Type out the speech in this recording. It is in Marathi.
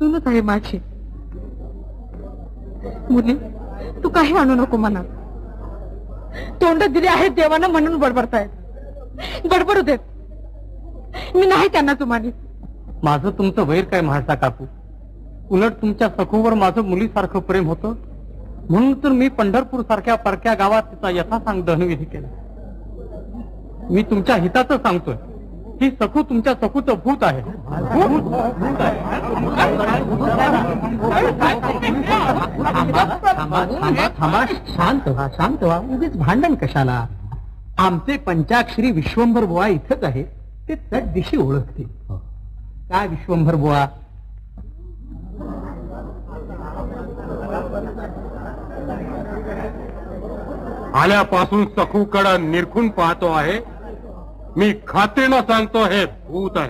सूनच आहे माझी. मुली तू काही आणू नको मनात तोंड दिले आहेत देवानं म्हणून बडबडतायत बडबडू देत. मी नाही त्यांना तुम्हाला. माझं तुमचं वैर काय म्हाळसा काकू? उलट तुमच्या सखूवर माझं मुलीसारखं प्रेम होतं? म्हणून तर मी पंढरपूर सारख्या परक्या गावात तिचा यथासांग दहनविधी केला. मी तुमच्या हिताचं सांगतोय. ही सखू तुमच्या सखूचं भूत आहे. थांबा शांत व्हा शांत व्हा उगीच भांडण कशाला? आमचे पंचाक्षरी विश्वंभर बुवा इथंच आहे ते चट दिशी ओळखतील. काय विश्वंभर बुवा? आल्यापासून सखूकडं निरखून पाहतो आहे मी खात्रीनं सांगतो हे भूत आहे.